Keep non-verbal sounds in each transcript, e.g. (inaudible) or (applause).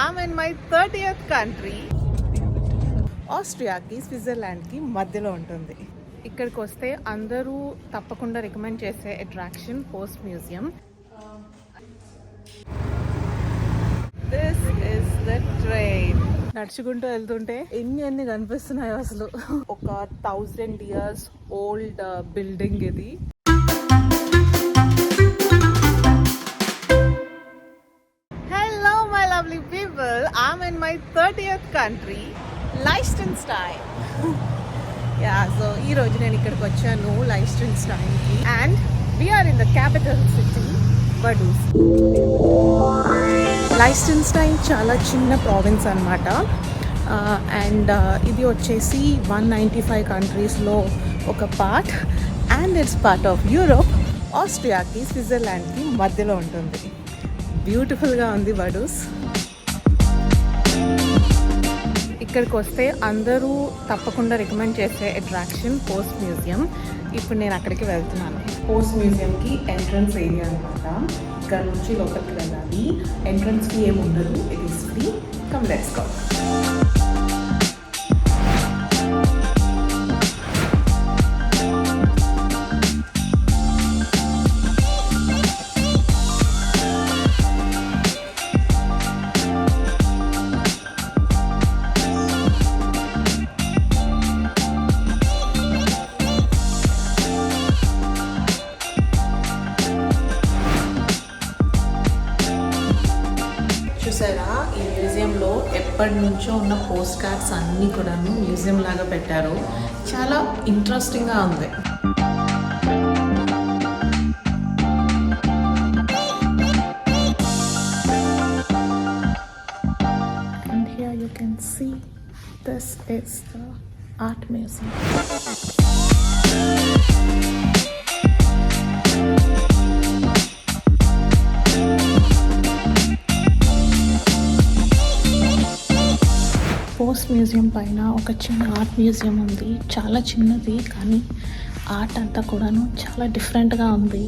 I'm in my third year country ఆస్ట్రియాకి స్విట్జర్లాండ్కి మధ్యలో ఉంటుంది. ఇక్కడికి వస్తే అందరూ తప్పకుండా రికమెండ్ చేసే attraction post museum. This is the train నడుచుకుంటూ వెళ్తుంటే ఎన్ని ఎన్ని కనిపిస్తున్నాయో అసలు. ఒక థౌజండ్ ఇయర్స్ ఓల్డ్ బిల్డింగ్ ఇది. I'm in my 30th country, yeah so (laughs) ఈ రోజు నేను ఇక్కడికి వచ్చాను లైస్టన్స్టైన్కి and we're in the capital city Sten స్టైల్ చాలా చిన్న ప్రావిన్స్ అనమాట అండ్ ఇది వచ్చేసి వన్ నైంటీ ఫైవ్ కంట్రీస్లో ఒక part and it's part of Europe ఆస్ట్రియాకి స్విట్జర్లాండ్కి మధ్యలో ఉంటుంది. బ్యూటిఫుల్గా ఉంది బడూస్ ఇక్కడికి వస్తే అందరూ తప్పకుండా రికమెండ్ చేసే అట్రాక్షన్ పోస్ట్ మ్యూజియం ఇప్పుడు నేను అక్కడికి వెళ్తున్నాను. పోస్ట్ మ్యూజియంకి ఎంట్రన్స్ ఏరియా అనమాట ఇక్కడ నుంచి లోపలికి వెళ్ళాలి. ఎంట్రన్స్కి ఏమి ఉండదు it is free come let's come ఎప్పటి నుంచో ఉన్న పోస్ట్ కార్డ్స్ అన్నీ కూడాను మ్యూజియం లాగా పెట్టారు చాలా ఇంట్రెస్టింగ్గా ఉంది you can see this is the art museum. Post museum పైన ఒక చిన్న ఆర్ట్ మ్యూజియం ఉంది. చాలా చిన్నది కానీ ఆర్ట్ అంతా కూడాను చాలా డిఫరెంట్గా ఉంది.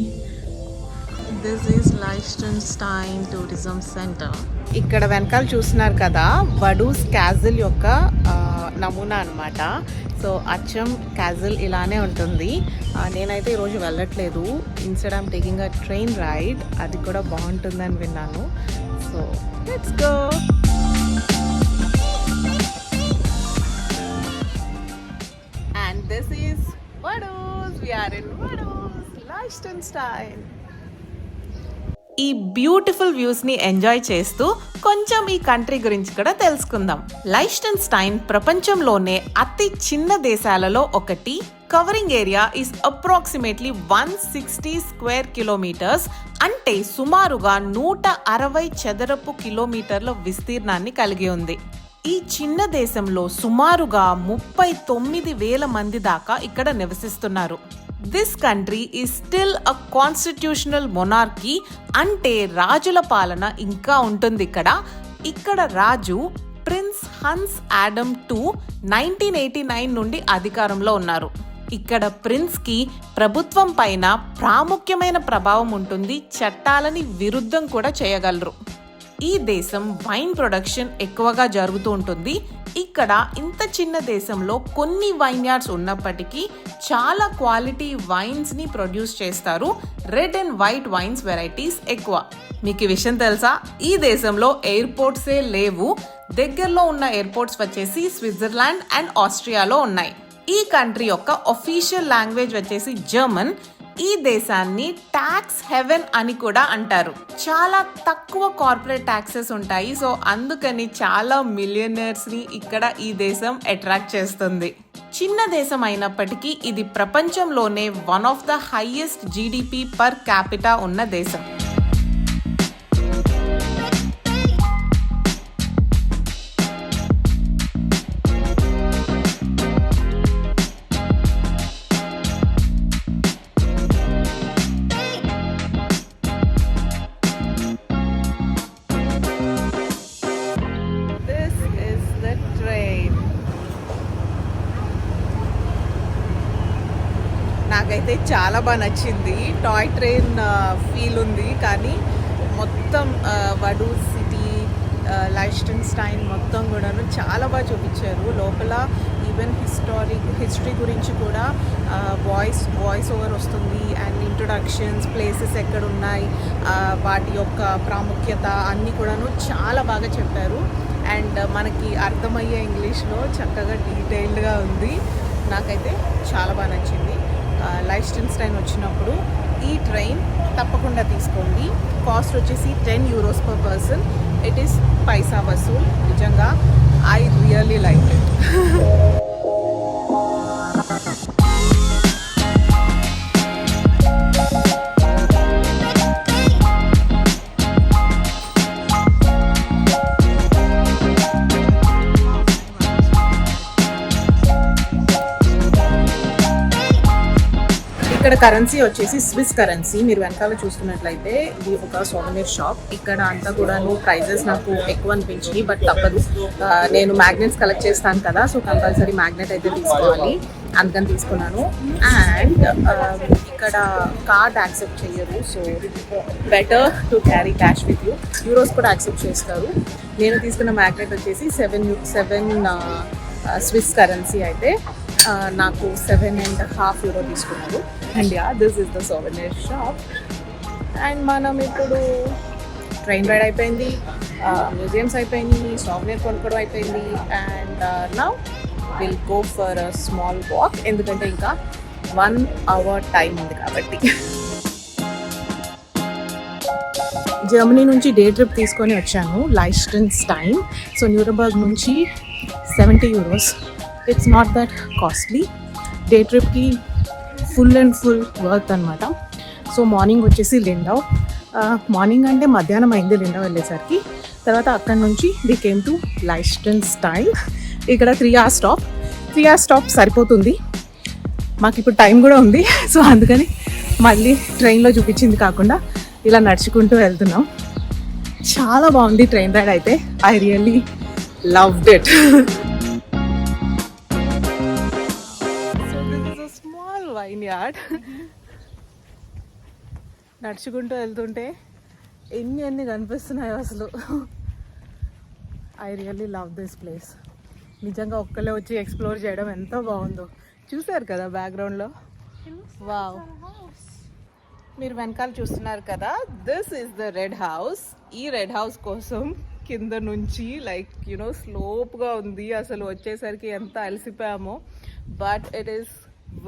This is Liechtenstein tourism centre ఇక్కడ వెనకాల చూస్తున్నారు కదా వడూస్ క్యాజిల్ యొక్క నమూనా అన్నమాట. సో అచ్చం క్యాజిల్ ఇలానే ఉంటుంది. నేనైతే ఈరోజు వెళ్ళట్లేదు. Instead am taking a train ride అది కూడా బాగుంటుందని విన్నాను. So let's go And is is Vaduz. In Vaduz in Vaduz, స్టైల్ ఈ బ్యూటిఫుల్ వ్యూస్ని ఎంజాయ్ చేస్తూ కొంచెం ఈ కంట్రీ గురించి కూడా తెలుసుకుందాం. లైస్టన్ స్టైన్ ప్రపంచంలోనే అతి చిన్న దేశాలలో ఒకటి. Covering area is approximately one sixty square kilometres అంటే సుమారుగా నూట అరవై చదరపు కిలోమీటర్ల విస్తీర్ణాన్ని కలిగి ఉంది. ఈ చిన్న దేశంలో సుమారుగా ముప్పై తొమ్మిది వేల మంది దాకా ఇక్కడ నివసిస్తున్నారు. This country is still a constitutional monarchy అంటే రాజుల పాలన ఇంకా ఉంటుంది ఇక్కడ. ఇక్కడ రాజు prince Hans Adam two nineteen eighty nine నుండి అధికారంలో ఉన్నారు. ఇక్కడ ప్రిన్స్కి ప్రభుత్వం పైన ప్రాముఖ్యమైన ప్రభావం ఉంటుంది చట్టాలని విరుద్ధం కూడా చేయగలరు. ఈ దేశం వైన్ ప్రొడక్షన్ ఎక్కువగా జరుగుతూ ఉంటుంది. ఇక్కడ ఇంత చిన్న దేశంలో కొన్ని వైన్ యార్డ్స్ ఉన్నప్పటికీ చాలా క్వాలిటీ వైన్స్ని ప్రొడ్యూస్ చేస్తారు. Red and white wines varieties ఎక్కువ. మీకు ఈ విషయం తెలుసా? ఈ దేశంలో ఎయిర్పోర్ట్సే లేవు. దగ్గరలో ఉన్న ఎయిర్పోర్ట్స్ వచ్చేసి స్విట్జర్లాండ్ అండ్ ఆస్ట్రియాలో ఉన్నాయి. ఈ కంట్రీ యొక్క ఒఫీషియల్ లాంగ్వేజ్ వచ్చేసి జర్మన్ ఈ దేశాన్ని ట్యాక్స్ హెవెన్ అని కూడా అంటారు. చాలా తక్కువ కార్పొరేట్ ట్యాక్సెస్ ఉంటాయి. సో అందుకని చాలా మిలియనర్స్ని ఇక్కడ ఈ దేశం అట్రాక్ట్ చేస్తుంది. చిన్న దేశం అయినప్పటికీ ఇది ప్రపంచంలోనే one of the highest GDP per capita ఉన్న దేశం. నాకైతే చాలా బాగా నచ్చింది. టాయ్ ట్రైన్ ఫీల్ ఉంది. కానీ మొత్తం వడూ సిటీ లైస్టన్ స్టైన్ మొత్తం కూడాను చాలా బాగా చూపించారు. లోపల ఈవెన్ హిస్టారిక్ హిస్టరీ గురించి కూడా వాయిస్ వాయిస్ ఓవర్ వస్తుంది. అండ్ ఇంట్రొడక్షన్స్ ప్లేసెస్ ఎక్కడ ఉన్నాయి వాటి యొక్క ప్రాముఖ్యత అన్నీ కూడాను చాలా బాగా చెప్పారు. అండ్ మనకి అర్థమయ్యే ఇంగ్లీష్లో చక్కగా డీటెయిల్డ్గా ఉంది. నాకైతే చాలా బాగా నచ్చింది. లైస్టెన్స్టైన్ వచ్చినప్పుడు ఈ ట్రైన్ తప్పకుండా తీసుకోండి. కాస్ట్ వచ్చేసి ten euros per person it is పైసా వసూల్ నిజంగా ఐ రియల్లీ లైక్ ఇట్ ఇక్కడ కరెన్సీ వచ్చేసి స్విస్ కరెన్సీ మీరు వెనకాల చూసుకున్నట్లయితే ఇది ఒక సోవనీర్ షాప్ ఇక్కడ అంతా కూడాను ప్రైజెస్ నాకు ఎక్కువ అనిపించింది బట్ తప్పదు. నేను మ్యాగ్నెట్స్ కలెక్ట్ చేస్తాను కదా సో కంపల్సరీ మ్యాగ్నెట్ అయితే తీసుకోవాలి. అందుకని తీసుకున్నాను. అండ్ ఇక్కడ కార్డ్ యాక్సెప్ట్ చేయరు so better to carry cash with you euros కూడా యాక్సెప్ట్ చేస్తారు. నేను తీసుకున్న మ్యాగ్నెట్ వచ్చేసి సెవెన్ సెవెన్ స్విస్ కరెన్సీ అయితే నాకు సెవెన్ అండ్ హాఫ్ యూరో తీసుకున్నారు. And yeah this is the souvenir shop and మనం ఇప్పుడు ట్రైన్ రైడ్ అయిపోయింది మ్యూజియంస్ అయిపోయింది సోవెనియర్ కొనుక్కోవడం అయిపోయింది. And now will go for a small walk ఎందుకంటే ఇంకా వన్ అవర్ టైం ఉంది కాబట్టి. జర్మనీ నుంచి డే ట్రిప్ తీసుకొని వచ్చాను లైస్టన్స్ టైం సో న్యూరబర్గ్ నుంచి seventy euros it's not that costly day ట్రిప్కి ఫుల్ అండ్ ఫుల్ వర్త్ అనమాట సో మార్నింగ్ వచ్చేసి లిండవ్ మార్నింగ్ అంటే మధ్యాహ్నం అయింది లిండవ్ వెళ్ళేసరికి. తర్వాత అక్కడ నుంచి they came to Liechtenstein ఇక్కడ three hour stop three hour stop సరిపోతుంది. మాకు ఇప్పుడు టైం కూడా ఉంది. సో అందుకని మళ్ళీ ట్రైన్లో చూపించింది కాకుండా ఇలా నడుచుకుంటూ వెళ్తున్నాం. చాలా బాగుంది ట్రైన్ రైడ్ అయితే. ఐ రియల్లీ లవ్డ్ ఇట్ ఘాట్ నడుచుకుంటూ వెళ్తుంటే ఎన్ని ఎన్ని కనిపిస్తున్నాయో అసలు. I really love this place నిజంగా ఒక్కలే వచ్చి ఎక్స్ప్లోర్ చేయడం ఎంత బాగుందో. చూసారు కదా బ్యాక్గ్రౌండ్లో వావ్ మీరు వెనకాల చూస్తున్నారు కదా? This is the red house ఈ రెడ్ హౌస్ కోసం కింద నుంచి లైక్ యునో స్లోప్గా ఉంది. అసలు వచ్చేసరికి ఎంత అలసిపోయామో. బట్ ఇట్ ఈస్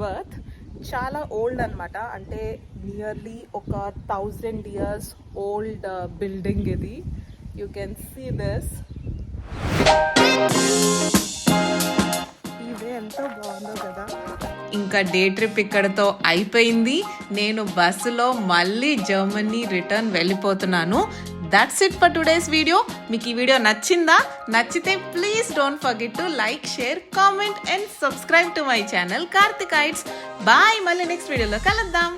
వర్త్ చాలా ఓల్డ్ అన్నమాట. అంటే నియర్లీ ఒక థౌజండ్ ఇయర్స్ ఓల్డ్ బిల్డింగ్ ఇది. యూ కెన్ సీ దిస్ ఇదే ఎంతో బాగుందో కదా. ఇంకా డే ట్రిప్ ఇక్కడతో అయిపోయింది. నేను బస్సులో మళ్ళీ జర్మనీ రిటర్న్ వెళ్ళిపోతున్నాను. That's it for today's video మీకు ఈ వీడియో నచ్చిందా? నచ్చితే please don't forget to like share comment and subscribe to my channel Karthik ఐట్స్ bye మళ్ళీ నెక్స్ట్ వీడియోలో కలుద్దాం.